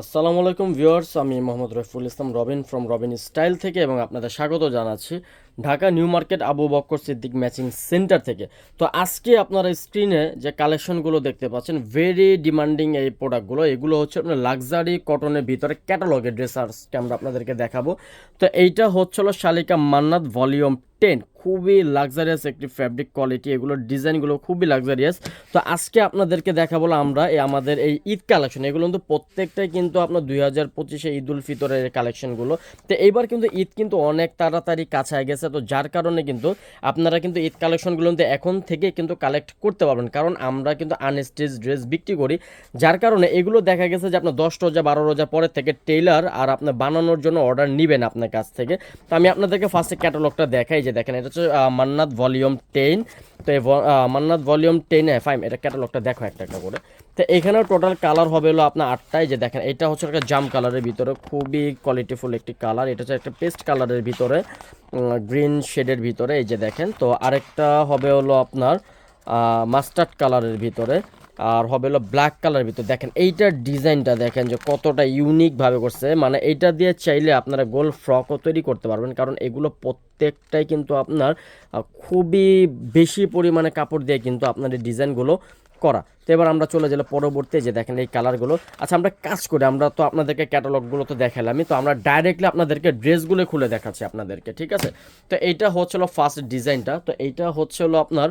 আসসালামু আলাইকুম ভিউয়ার্স, আমি মোহাম্মদ রফিউল ইসলাম রবিন ফ্রম রবিন স্টাইল থেকে এবং আপনাদের স্বাগত জানাচ্ছি। Dhaka, new market, Abu Bakkar Siddique matching centre থেকে। তো আজকে আপনারা স্ক্রিনে যে কালেকশনগুলো দেখতে পাচ্ছেন ভেরি ডিমান্ডিং এই প্রোডাক্টগুলো এগুলো হচ্ছে আপনার লাক্সারি কটনের ভিতরে ক্যাটালগের ড্রেসার্সকে আমরা আপনাদেরকে দেখাবো। তো এইটা হচ্ছিল শালিকা মান্নাত ভলিউম টেন খুবই লাক্সারিয়াস একটি ফ্যাব্রিক কোয়ালিটি এগুলোর ডিজাইনগুলো খুবই লাক্সারিয়াস তো আজকে আপনাদেরকে দেখাবো আমরা এই আমাদের এই ঈদ কালেকশন, এগুলো কিন্তু প্রত্যেকটাই কিন্তু আপনার দুই হাজার পঁচিশে ঈদ উল ফিতরের কালেকশনগুলো। তো এইবার কিন্তু ঈদ কিন্তু অনেক তাড়াতাড়ি কাছায় গেছে তো যার কারণে কিন্তু আপনারা কিন্তু ঈদ কালেকশনগুলো কিন্তু এখন থেকে কিন্তু কালেক্ট করতে পারবেন। কারণ আমরা কিন্তু আনস্টেজ ড্রেস বিক্রি করি। যার কারণে এগুলো দেখা গেছে যে আপনার দশ রোজা, বারো রোজা পরের থেকে টেইলার আর আপনার বানানোর জন্য অর্ডার নেবেন আপনার কাছ থেকে। তো আমি আপনাদেরকে ফার্স্টে ক্যাটালগটা দেখাই যে দেখেন, এটা হচ্ছে মান্নাত ভলিউম টেন তো মান্নাত ভলিউম টেন ফাইভ এটা ক্যাটালগটা দেখো একটা একটা করে। তো এখানেও টোটাল কালার হবে হলো আপনার আটটায় যে দেখেন, এটা হচ্ছে একটা জাম কালারের ভিতরে, খুবই কোয়ালিটিফুল একটি কালার এটা হচ্ছে একটা পেস্ট কালারের ভিতরে গ্রিন শেডের ভিতরে, এই যে দেখেন। তো আরেকটা হবে হলো আপনার মাস্টার্ড কালারের ভিতরে, আর হবে হলো ব্ল্যাক কালারের ভিতরে। দেখেন, এইটার ডিজাইনটা দেখেন যে কতটা ইউনিকভাবে করছে। মানে এইটা দিয়ে চাইলে আপনারা গোল ফ্রকও তৈরি করতে পারবেন, কারণ এগুলো প্রত্যেকটাই কিন্তু আপনার খুবই বেশি পরিমাণে কাপড় দিয়ে কিন্তু আপনার এই ডিজাইনগুলো করা। তো এবার আমরা চলে গেলে পরবর্তী যে দেখেন এই কালারগুলো আচ্ছা আমরা কাজ করি। আমরা তো আপনাদেরকে ক্যাটালগুলো তো দেখালামই। তো আমরা ডাইরেক্টলি আপনাদেরকে ড্রেসগুলো খুলে দেখাচ্ছি আপনাদেরকে, ঠিক আছে? তো এইটা হচ্ছিল ফার্স্ট ডিজাইনটা তো এইটা হচ্ছিল আপনার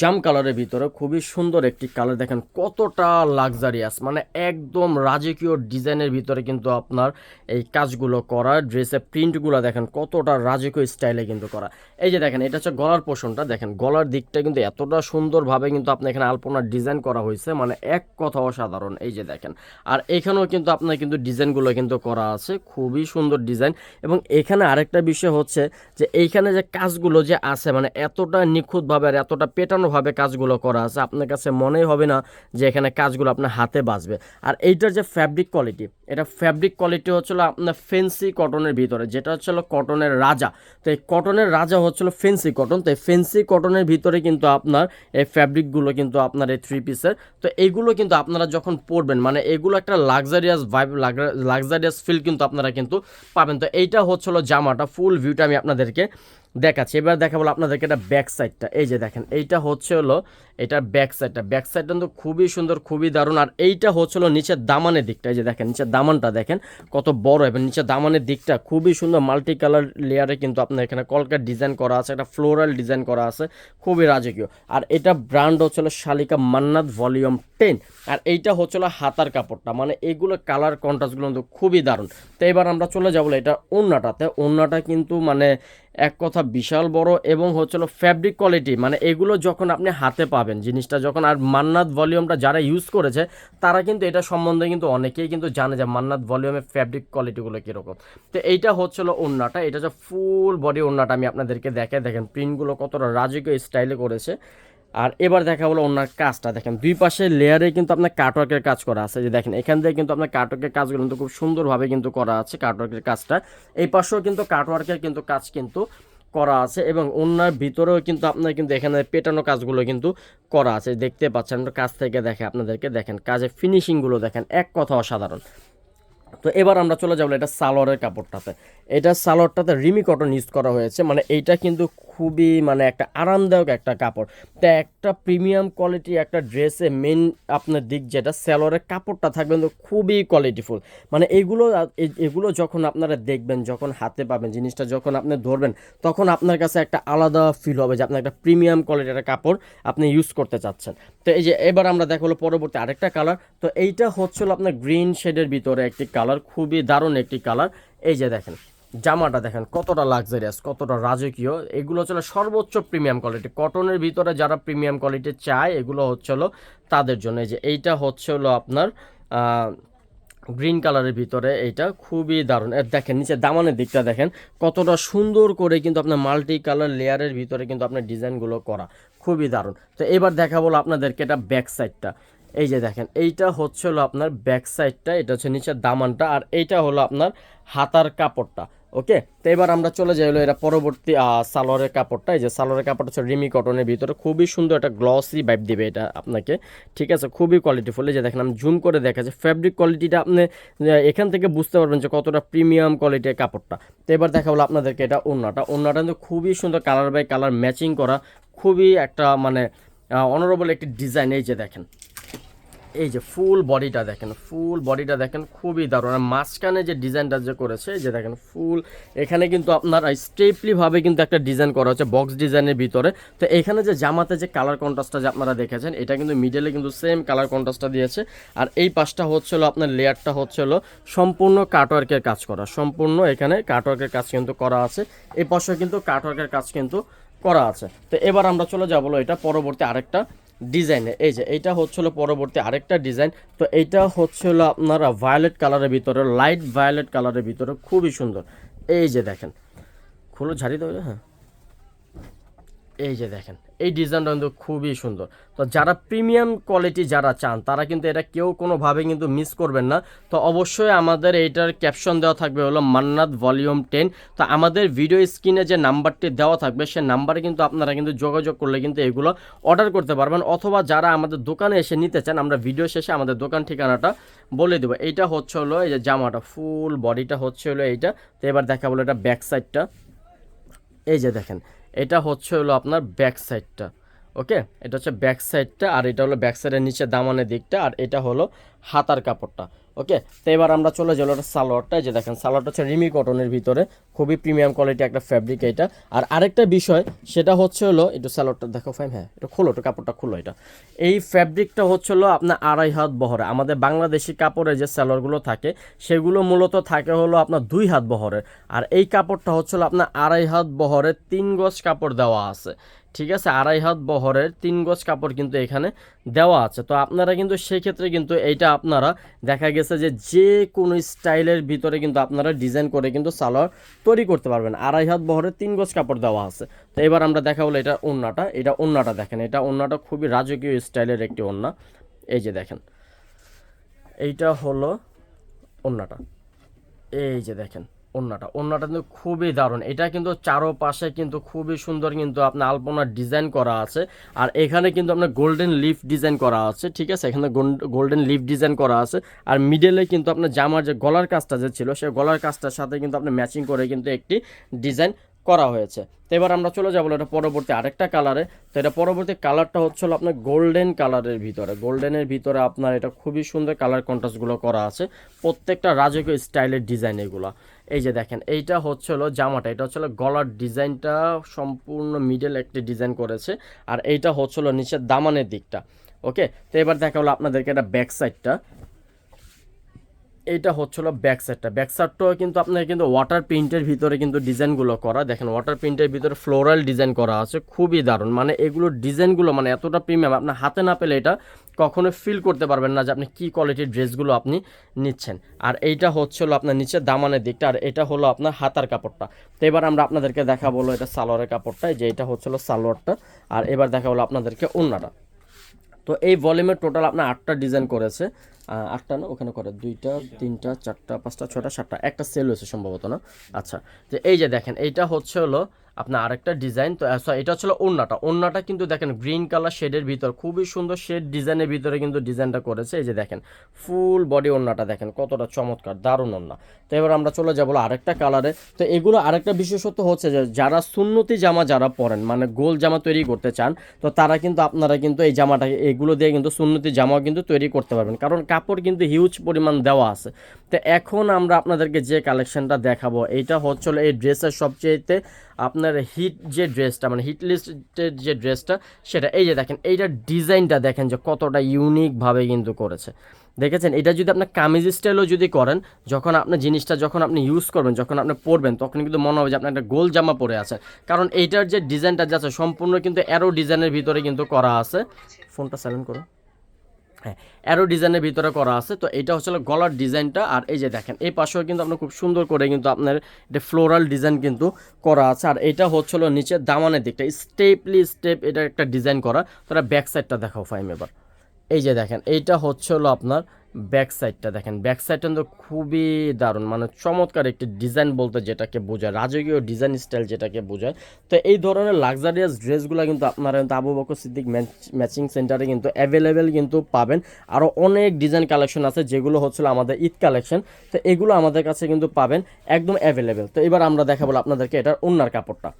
জাম কালারের ভিতরে খুবই সুন্দর একটি কালার। দেখেন কতটা লাক্সারিয়াস মানে একদম রাজকীয় ডিজাইনের ভিতরে কিন্তু আপনার এই কাজগুলো করা ড্রেসের প্রিন্টগুলো দেখেন কতটা রাজকীয় স্টাইলে কিন্তু করা। এই যে দেখেন, এটা হচ্ছে গলার পোষণটা। দেখেন গলার দিকটা কিন্তু এতটা সুন্দরভাবে কিন্তু আপনি এখানে আলপনার ডিজাইন করা হয়েছে মানে এক কথা অসাধারণ। এই যে দেখেন, আর এখানেও কিন্তু আপনার কিন্তু ডিজাইনগুলো কিন্তু করা আছে, খুবই সুন্দর ডিজাইন। এবং এখানে আরেকটা বিষয় হচ্ছে যে এইখানে যে কাজগুলো যে আছে মানে এতটা নিখুঁতভাবে আর এতটা পেটানোভাবে কাজগুলো করা আছে, আপনার কাছে মনেই হবে না যে এখানে কাজগুলো আপনার হাতে বাঁচবে আর এইটার যে ফ্যাব্রিক কোয়ালিটি এটা ফ্যাব্রিক কোয়ালিটি হচ্ছিল আপনার ফেন্সি কটনের ভিতরে, যেটা হচ্ছিল কটনের রাজা। তো এই কটনের রাজা হচ্ছিল ফেন্সি কটন তো এই ফেন্সি কটনের ভিতরে কিন্তু আপনার এই ফ্যাব্রিকগুলো কিন্তু আপনার এই থ্রি পিসের তো এইগুলো কিন্তু আপনারা যখন পরবেন মানে এগুলো একটা লাক্সারিয়াস ভাইব লাক্সারিয়াস ফিল কিন্তু আপনারা কিন্তু পাবেন। তো এইটা হচ্ছিল জামাটা ফুল ভিউটা আমি আপনাদেরকে দেখাচ্ছি। এবার দেখাবো আপনাদেরকে এটা ব্যাক সাইডটা এই যে দেখেন, এইটা হচ্ছে হলো, এটা ব্যাক সাইডটা ব্যাক সাইডটা কিন্তু খুবই সুন্দর, খুবই দারুণ। আর এইটা হচ্ছে হলো নিচের দামানের দিকটা। এই যে দেখেন, নিচের দামানটা দেখেন, কত বড়। এবং নিচের দামানের দিকটা খুবই সুন্দর মাল্টি কালার লেয়ারে কিন্তু আপনার এখানে কলকার ডিজাইন করা আছে, একটা ফ্লোরাল ডিজাইন করা আছে, খুবই রাজকীয়। আর এটা ব্র্যান্ড হচ্ছিল শালিকা মান্নাত ভলিউম টেন আর এইটা হচ্ছিল হাতার কাপড়টা। মানে এগুলো কালার কন্ট্রাস্টগুলো কিন্তু খুবই দারুণ। তো এবার আমরা চলে যাব এটা ওন্নাটাতে ওন্নাটা কিন্তু মানে এক কথা বিশাল বড় এবং হচ্ছিল ফ্যাব্রিক কোয়ালিটি মানে এগুলো যখন আপনি হাতে পাবেন, জিনিসটা যখন আর মান্নাত ভলিউমটা যারা ইউজ করেছে, তারা কিন্তু এটা সম্বন্ধে কিন্তু অনেকেই কিন্তু জানে যে মান্নাত ভলিউমের ফ্যাব্রিক কোয়ালিটিগুলো কীরকম। তো এইটা হচ্ছিল ওড়নাটা, এটা হচ্ছে ফুল বডি ওড়নাটা আমি আপনাদেরকে দেখে দেখেন প্রিন্টগুলো কতটা রাজকীয় স্টাইলে করেছে। আর এবার দেখা হলো ওনার কাজটা। দেখেন, দুই পাশে লেয়ারে কিন্তু আপনার কাটওয়ার্কের কাজ করা আছে। যে দেখেন, এখান থেকে কিন্তু আপনার কাটওয়ার্কের কাজগুলো কিন্তু খুব সুন্দরভাবে কিন্তু করা আছে কাটওয়ার্কের কাজটা। এই পাশেও কিন্তু কাটওয়ার্কের কিন্তু কাজ কিন্তু করা আছে এবং অন্যার ভিতরেও কিন্তু আপনার কিন্তু এখানে পেটানো কাজগুলো কিন্তু করা আছে। দেখতে পাচ্ছেন কাজ থেকে দেখে আপনাদেরকে দেখেন, কাজের ফিনিশিংগুলো দেখেন, এক কথা অসাধারণ। তো এবার আমরা চলে যাব এটা সালোয়ারের কাপড়টাতে। এটা সালোয়ারটাতে রিমি কটন ইউজ করা হয়েছে মানে এইটা কিন্তু খুবই মানে একটা আরামদায়ক একটা কাপড়। তো একটা প্রিমিয়াম কোয়ালিটি একটা ড্রেসে মেন আপনার দিক যেটা সালোয়ারের কাপড়টা থাকবে কিন্তু খুবই কোয়ালিটিফুল মানে এগুলো এগুলো যখন আপনারা দেখবেন, যখন হাতে পাবেন, জিনিসটা যখন আপনি ধরবেন, তখন আপনার কাছে একটা আলাদা ফিল হবে যে আপনার একটা প্রিমিয়াম কোয়ালিটির কাপড় আপনি ইউজ করতে চাচ্ছেন। তো এই যে, এবার আমরা দেখো পরবর্তী আরেকটা কালার তো এইটা হচ্ছিল আপনার গ্রিন শেডের ভিতরে একটি কালার খুবই দারুণ একটি কালার এই যে দেখেন। জামাটা দেখেন, কতটা লাক্সারিয়াস কতটা রাজকীয়। এগুলো হচ্ছে সর্বোচ্চ প্রিমিয়াম কোয়ালিটি কটনের ভিতরে যারা প্রিমিয়াম কোয়ালিটি চায়, এগুলো হচ্ছে হলো তাদের জন্য। এই যে এইটা হচ্ছে হলো আপনার গ্রিন কালারের ভিতরে এইটা খুবই দারুণ। এর দেখেন, নিচে দামানের দিকটা দেখেন, কতটা সুন্দর করে কিন্তু আপনার মাল্টি কালার লেয়ারের ভিতরে কিন্তু আপনার ডিজাইনগুলো করা। খুবই দারুণ। তো এবার দেখা বলো আপনাদেরকে এটা ব্যাক সাইডটা এই যে দেখেন, এইটা হচ্ছে হলো আপনার ব্যাক সাইডটা এটা হচ্ছে নিচের দামানটা, আর এইটা হলো আপনার হাতার কাপড়টা। ওকে? তো এবার আমরা চলে যাই হলো এটা পরবর্তী সালোয়ারের কাপড়টা। এই যে সালোয়ারের কাপড়টা হচ্ছে রিমি কটনের ভিতরে। খুবই সুন্দর একটা গ্লসি ভাইব দিবে এটা আপনাকে। ঠিক আছে? খুবই কোয়ালিটিফুল এই যে দেখেন, আমি জুম করে দেখা যায় ফ্যাব্রিক কোয়ালিটিটা আপনি এখান থেকে বুঝতে পারবেন যে কতটা প্রিমিয়াম কোয়ালিটির কাপড়টা। তো এবার দেখা হলো আপনাদেরকে এটা ওন্নাটা ওন্নাটা কিন্তু খুবই সুন্দর কালার বাই কালার ম্যাচিং করা। খুবই একটা মানে অনারেবল একটি ডিজাইন এই যে দেখেন এই যে ফুল বডিটা দেখেন ফুল বডিটা দেখেন, খুবই দারুণ। আর মাঝখানে যে ডিজাইনটা যে করেছে যে দেখেন ফুল এখানে কিন্তু আপনার স্টেপলিভাবে কিন্তু একটা ডিজাইন করা হচ্ছে বক্স ডিজাইনের ভিতরে। তো এখানে যে জামাতে যে কালার কন্ট্রাস্টটা যে আপনারা দেখেছেন, এটা কিন্তু মিডলে কিন্তু সেম কালার কন্ট্রাস্টটা দিয়েছে। আর এই পাশটা হচ্ছিল আপনার লেয়ারটা হচ্ছিল সম্পূর্ণ কাটওয়ার্কের কাজ করা। সম্পূর্ণ এখানে কাটওয়ার্কের কাজ কিন্তু করা আছে। এই পাশে কিন্তু কাটওয়ার্কের কাজ কিন্তু করা আছে। তো এবার আমরা চলে যাব এটা পরবর্তী আরেকটা ডিজাইনে, এই যে এইটা হচ্ছিল পরবর্তী আরেকটা ডিজাইন। তো এইটা হচ্ছিল আপনারা ভায়োলেট কালারের ভিতরে লাইট ভায়োলেট কালারের ভিতরে, খুবই সুন্দর। এই যে দেখেন, খুলো, ঝাড়ি দেবে হ্যাঁ। এই যে দেখেন, এই ডিজাইনটা কিন্তু খুবই সুন্দর। তো যারা প্রিমিয়াম কোয়ালিটি যারা চান, তারা কিন্তু এটা কেউ কোনোভাবে কিন্তু মিস করবেন না। তো অবশ্যই আমাদের এইটার ক্যাপশন দেওয়া থাকবে হলো মান্নাত ভলিউম টেন তো আমাদের ভিডিও স্ক্রিনে যে নাম্বারটি দেওয়া থাকবে, সে নাম্বারে কিন্তু আপনারা কিন্তু যোগাযোগ করলে কিন্তু এগুলো অর্ডার করতে পারবেন। অথবা যারা আমাদের দোকানে এসে নিতে চান, আমরা ভিডিও শেষে আমাদের দোকান ঠিকানাটা বলে দেবো। এইটা হচ্ছে হলো এই যে জামাটা ফুল বডিটা হচ্ছে হলো এইটা। তো এবার দেখা বলো এটা ব্যাক সাইডটা এই যে দেখেন এটা হচ্ছে হলো আপনার ব্যাক সাইডটা ওকে এটা হচ্ছে ব্যাক সাইডটা আর এটা হলো ব্যাক সাইডের নিচে দামানের দিকটা আর এটা হলো হাতার কাপড়টা। ওকে? তো এবার আমরা চলে যাব এটা সালোয়ারটা। যে দেখেন, সালোয়ারটা হচ্ছে রিমি কটনের ভিতরে। খুবই প্রিমিয়াম কোয়ালিটি একটা ফ্যাব্রিক এটা। আর আরেকটা বিষয়, সেটা হচ্ছে হলো, একটু সালোয়ারটা দেখো ফাইন হ্যাঁ এটা খোলো একটু কাপড়টা খুলো এটা। এই ফ্যাব্রিকটা হচ্ছে হলো আপনার আড়াই হাত বহরে। আমাদের বাংলাদেশি কাপড়ের যে সালোয়ারগুলো থাকে, সেগুলো মূলত থাকে হলো আপনার দুই হাত বহরে। আর এই কাপড়টা হচ্ছে হলো আপনার আড়াই হাত বহরের তিন গজ কাপড় দেওয়া আছে। ঠিক আছে, আড়াই হাত বহরের তিন গজ কাপড় কিন্তু এখানে দেওয়া আছে। তো আপনারা কিন্তু সেই ক্ষেত্রে কিন্তু এইটা আপনারা দেখা গেছে যে যে কোনো স্টাইলের ভিতরে কিন্তু আপনারা ডিজাইন করে কিন্তু সালোয়ার তৈরি করতে পারবেন। আড়াই হাত বহরের তিন গজ কাপড় দেওয়া আছে। তো এবার আমরা দেখা হলো এটা ওন্নাটা এটা ওন্নাটা দেখেন, এটা ওন্নাটা খুবই রাজকীয় স্টাইলের একটি ওন্না। এই যে দেখেন, এইটা হলো ওন্নাটা। এই যে দেখেন ওন্নাটা ওন্নাটা কিন্তু খুবই দারুণ। এটা কিন্তু চারোপাশে কিন্তু খুবই সুন্দর কিন্তু আপনার আলপনার ডিজাইন করা আছে। আর এখানে কিন্তু আপনার গোল্ডেন লিফ ডিজাইন করা আছে, ঠিক আছে? এখানে গোল্ডেন লিফ ডিজাইন করা আছে। আর মিডলে কিন্তু আপনার জামার যে গলার কাজটা যে ছিল সেই গলার কাজটার সাথে কিন্তু আপনি ম্যাচিং করে কিন্তু একটি ডিজাইন করা হয়েছে। তো এবার আমরা চলে যাব এটা পরবর্তী আরেকটা কালারে। তো এটা পরবর্তী কালারটা হচ্ছে হলো আপনার গোল্ডেন কালারের ভিতরে। গোল্ডেনের ভিতরে আপনার এটা খুবই সুন্দর কালার কন্ট্রাস্টগুলো করা আছে। প্রত্যেকটা রাজকীয় স্টাইলের ডিজাইন এগুলো। এই যে দেখেন, এইটা হচ্ছে হলো জামাটা, এটা হচ্ছে হলো গলার ডিজাইনটা সম্পূর্ণ মিডল একটি ডিজাইন করেছে, আর এইটা হচ্ছে হলো নিচের দামানের দিকটা ওকে তো এবার দেখা হলো আপনাদেরকে এটা ব্যাক সাইডটা এইটা হচ্ছিল ব্যাক সাইডটা ব্যাক সাইডটাও কিন্তু আপনার কিন্তু ওয়াটার প্রিন্টের ভিতরে কিন্তু ডিজাইনগুলো করা। দেখেন ওয়াটার প্রিন্টের ভিতরে ফ্লোরাল ডিজাইন করা আছে, খুবই দারুণ। মানে এগুলোর ডিজাইনগুলো মানে এতটা প্রিমিয়াম আপনার হাতে না পেলে এটা কখনো ফিল করতে পারবেন না যে আপনি কী কোয়ালিটির ড্রেসগুলো আপনি নিচ্ছেন। আর এইটা হচ্ছে হলো আপনার নিচে দামানের দিকটা, আর এটা হলো আপনার হাতার কাপড়টা। তো এবার আমরা আপনাদেরকে দেখা বলো এটা সালোয়ারের কাপড়টা যে এটা হচ্ছে হলো সালোয়ারটা। আর এবার দেখা হলো আপনাদেরকে অন্যটা তো এই ভলিউমের টোটাল আপনার আটটা ডিজাইন করেছে। আটটা না? ওখানে করে দুইটা, তিনটা, চারটা, পাঁচটা ছটা সাতটা। একটা সেল হয়েছে সম্ভবত না? আচ্ছা যে এই যে দেখেন, এইটা হচ্ছে হলো আপনার আরেকটা ডিজাইন তো এটা হচ্ছে হলো ওন্নাটা ওন্নাটা কিন্তু দেখেন গ্রিন কালার শেডের ভিতর, খুবই সুন্দর শেড ডিজাইনের ভিতরে কিন্তু ডিজাইনটা করেছে। এই যে দেখেন ফুল বডি ওন্নাটা দেখেন, কতটা চমৎকার, দারুণ ওন্না তো এবার আমরা চলে যাব আরেকটা কালারে তো এগুলো আরেকটা বিশেষত্ব হচ্ছে যে, যারা সুন্নতি জামা যারা পরেন মানে গোল জামা তৈরি করতে চান, তো তারা কিন্তু আপনারা কিন্তু এই জামাটা, এগুলো দিয়ে কিন্তু সুন্নতি জামাও কিন্তু তৈরি করতে পারবেন। কারণ কাপড় কিন্তু হিউজ পরিমাণ দেওয়া আছে। তো এখন আমরা আপনাদেরকে যে কালেকশনটা দেখাবো এইটা হচ্ছিল এই ড্রেসের সবচেয়েতে আপনার হিট যে ড্রেসটা মানে হিট লিস্টের যে ড্রেসটা সেটা, এই যে দেখেন এইটার ডিজাইনটা দেখেন যে কতটা ইউনিকভাবে কিন্তু করেছে। দেখেছেন? এটা যদি আপনার কামিজ স্টাইলও যদি করেন, যখন আপনার জিনিসটা যখন আপনি ইউজ করবেন, যখন আপনি পরবেন, তখন কিন্তু মনে হবে যে আপনার একটা গোল জামা পরে আছে। কারণ এইটার যে ডিজাইনটা যাচ্ছে সম্পূর্ণ কিন্তু অ্যারো ডিজাইনের ভিতরে কিন্তু করা আছে। ফোনটা সাইলেন্ট করো হ্যাঁ অ্যারো ডিজাইনের ভিতরে করা আছে, তো এটা হচ্ছে গলার ডিজাইনটা আর এই যে দেখেন, এই পাশেও কিন্তু আপনার খুব সুন্দর করে কিন্তু আপনার এটা ফ্লোরাল ডিজাইন কিন্তু করা আছে, আর এটা হচ্ছিল নিচে দামানের দিকটা স্টেপলি স্টেপ এটা একটা ডিজাইন করা, তোরা ব্যাক সাইডটা দেখাও ফাইম এবার। এই যে দেখেন, এইটা হচ্ছে হলো আপনার ব্যাক সাইডটা দেখেন। ব্যাক সাইডটা কিন্তু খুবই দারুণ। মানে চমৎকার একটি ডিজাইন বলতে যেটাকে বোঝায়, রাজকীয় ডিজাইন স্টাইল যেটাকে বোঝায়। তো এই ধরনের লাক্সারিয়াস ড্রেসগুলো কিন্তু আপনারা কিন্তু আবু বকর সিদ্দিক ম্যাচিং সেন্টারে কিন্তু অ্যাভেলেবেল কিন্তু পাবেন। আরও অনেক ডিজাইন কালেকশন আছে যেগুলো হচ্ছিল আমাদের ঈদ কালেকশন তো এগুলো আমাদের কাছে কিন্তু পাবেন, একদম অ্যাভেলেবেল তো এবার আমরা দেখাবো আপনাদেরকে এটার ওন্নার কাপড়টা।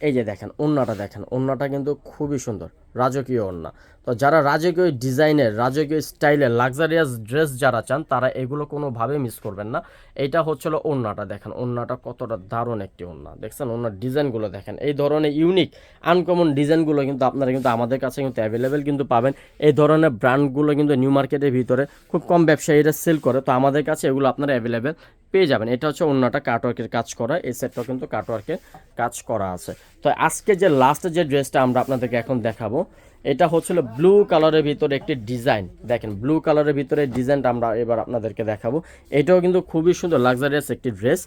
এই যে দেখেন ওন্নাটা দেখেন ওন্নাটা কিন্তু খুবই সুন্দর, রাজকীয় ওন্না তো যারা রাজকীয় ডিজাইনের, রাজকীয় স্টাইলের লাক্সারিয়াস ড্রেস যারা চান, তারা এগুলো কোনোভাবে মিস করবেন না। এইটা হচ্ছিল ওন্নাটা দেখেন ওন্নাটা কতটা দারুণ একটি ওন্না দেখছেন ওনার ডিজাইনগুলো দেখেন, এই ধরনের ইউনিক আনকমন ডিজাইনগুলো কিন্তু আপনারা কিন্তু আমাদের কাছে কিন্তু অ্যাভেলেবেল কিন্তু পাবেন। এই ধরনের ব্র্যান্ডগুলো কিন্তু নিউ মার্কেটের ভিতরে খুব কম ব্যবসায়ীরা সেল করে, তো আমাদের কাছে এগুলো আপনারা অ্যাভেলেবেল পেয়ে যাবেন। এটা হচ্ছে অন্য অন্যটা কাটওয়ার্কের কাজ করা। এই সেটটাও কিন্তু কাটওয়ার্কের কাজ করা আছে। তো আজকে যে লাস্ট যে ড্রেসটা আমরা আপনাদেরকে এখন দেখাবো এটা হচ্ছিল ব্লু কালারের ভিতরে একটি ডিজাইন দেখেন ব্লু কালারের ভিতরে ডিজাইনটা আমরা এবার আপনাদেরকে দেখাবো। এটাও কিন্তু খুবই সুন্দর লাক্সারিয়াস একটি ড্রেস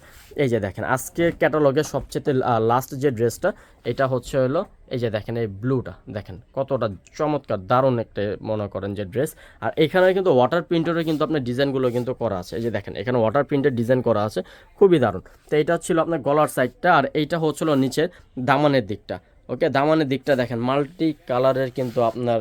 এই যে দেখেন, আজকে ক্যাটালগের সবচেয়ে লাস্ট যে ড্রেসটা এটা হচ্ছে হলো, এই যে দেখেন, এই ব্লুটা দেখেন, কতটা চমৎকার, দারুণ একটা মনে করেন যে ড্রেস আর এখানে কিন্তু ওয়াটার প্রিন্টেরও কিন্তু আপনার ডিজাইনগুলো কিন্তু করা আছে। এই যে দেখেন, এখানে ওয়াটার প্রিন্টের ডিজাইন করা আছে, খুবই দারুণ। তো এটা ছিল আপনার গলার সাইডটা আর এইটা হচ্ছিল নিচের দামানের দিকটা। ওকে, দামানের দিকটা দেখেন, মাল্টি কালারের কিন্তু আপনার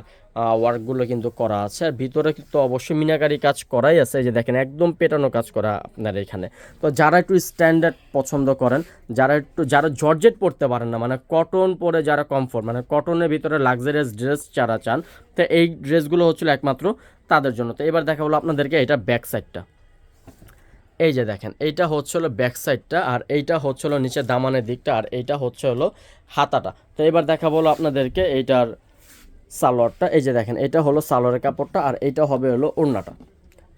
ওয়ার্কগুলো কিন্তু করা আছে। আর ভিতরে কিন্তু অবশ্যই মিনাকারি কাজ করাই আছে। যে দেখেন, একদম পেটানো কাজ করা আপনার এখানে। তো যারা একটু স্ট্যান্ডার্ড পছন্দ করেন, যারা একটু, যারা জর্জেট পরতে পারেন না মানে কটন পরে যারা কমফোর্ট মানে কটনের ভিতরে লাক্সারিয়াস ড্রেস যারা চান, তো এই ড্রেসগুলো হচ্ছিল একমাত্র তাদের জন্য। তো এবার দেখা হলো আপনাদেরকে এটা ব্যাক সাইডটা এই যে দেখেন, এইটা হচ্ছে হলো ব্যাক সাইডটা আর এইটা হচ্ছে হলো নিচে দামানের দিকটা আর এইটা হচ্ছে হলো হাতাটা। তো এবার দেখা বলো আপনাদেরকে এইটার সালোয়ারটা। এই যে দেখেন, এটা হলো সালোয়ারের কাপড়টা আর এইটা হবে হলো ওড়নাটা।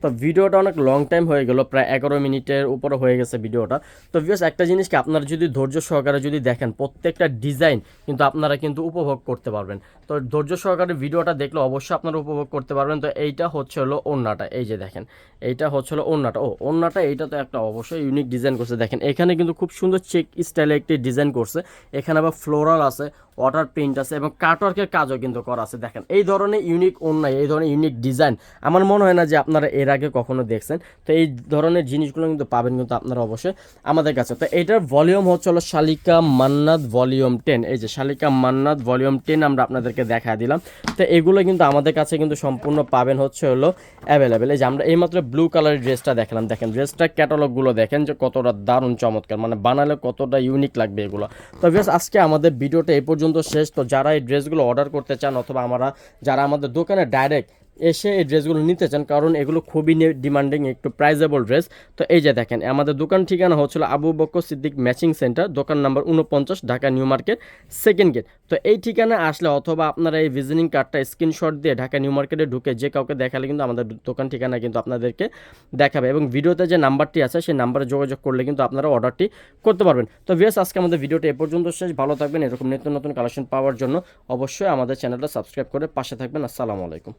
তো ভিডিওটা অনেক লং টাইম হয়ে গেল, প্রায় এগারো মিনিটের উপরে হয়ে গেছে ভিডিওটা। তো ভিউস একটা জিনিসকে আপনারা যদি ধৈর্য সহকারে যদি দেখেন, প্রত্যেকটা ডিজাইন কিন্তু আপনারা কিন্তু উপভোগ করতে পারবেন। তো ধৈর্য সহকারে ভিডিওটা দেখলে অবশ্যই আপনারা উপভোগ করতে পারবেন। তো এইটা হচ্ছে হলো ওড়নাটা, এই যে দেখেন। এইটা হচ্ছে হলো ওড়নাটা। ও, ওড়নাটা এইটা তো একটা অবশ্যই ইউনিক ডিজাইন করছে। দেখেন, এখানে কিন্তু খুব সুন্দর চেক স্টাইলে একটি ডিজাইন করছে। এখানে আবার ফ্লোরাল আছে ওয়াটার প্রিন্ট আছে এবং কাটওয়ার্কের কাজও কিন্তু করা আছে। দেখেন, এই ধরনের ইউনিক অন্যায় এই ধরনের ইউনিক ডিজাইন আমার মনে হয় না যে আপনারা এর আগে কখনো দেখছেন, তো এই ধরনের জিনিসগুলো কিন্তু পাবেন কিন্তু আপনারা অবশ্যই আমাদের কাছে। তো এটার ভলিউম হচ্ছে হলো শালিকা মান্নাত ভলিউম টেন এই যে শালিকা মান্নাত ভলিউম টেন আমরা আপনাদেরকে দেখা দিলাম। তো এগুলো কিন্তু আমাদের কাছে কিন্তু সম্পূর্ণ পাবেন হচ্ছে হলো অ্যাভেলেবেল এই যে আমরা এইমাত্র ব্লু কালারের ড্রেসটা দেখলাম, দেখেন ড্রেসটা ক্যাটালগুলো দেখেন যে কতটা দারুণ চমৎকার মানে বানালে কতটা ইউনিক লাগবে এগুলো। তো বেশ আজকে আমাদের ভিডিওটা এই পর্যন্ত শেষ। তো যারা এই ড্রেসগুলো অর্ডার করতে চান অথবা আমরা, যারা আমাদের দোকানে ডাইরেক্ট এসে এই ড্রেসগুলো নিতে চান, কারণ এগুলো খুবই ডিমান্ডিং একটু প্রাইজেবল ড্রেস তো এই যে দেখেন, আমাদের দোকান ঠিকানা হচ্ছিল আবু বক্কর সিদ্দিক ম্যাচিং সেন্টার দোকান নাম্বার উনপঞ্চাশ Dhaka new market second gate তো এই ঠিকানা আসলে অথবা আপনারা এই ভিজিটিং কার্ডটা স্ক্রিনশট দিয়ে ঢাকা নিউ মার্কেটে ঢুকে যে কাউকে দেখালে কিন্তু আমাদের দোকান ঠিকানা কিন্তু আপনাদেরকে দেখাবে। এবং ভিডিওতে যে নাম্বারটি আছে, সেই নাম্বারে যোগাযোগ করলে কিন্তু আপনারা অর্ডারটি করতে পারবেন। তো ভিএস আজকে আমাদের ভিডিওটা এ পর্যন্ত শেষ। ভালো থাকবেন, এরকম নিত্য নতুন কালেকশন পাওয়ার জন্য অবশ্যই আমাদের চ্যানেলটা সাবস্ক্রাইব করে পাশে থাকবেন। আসসালামু আলাইকুম।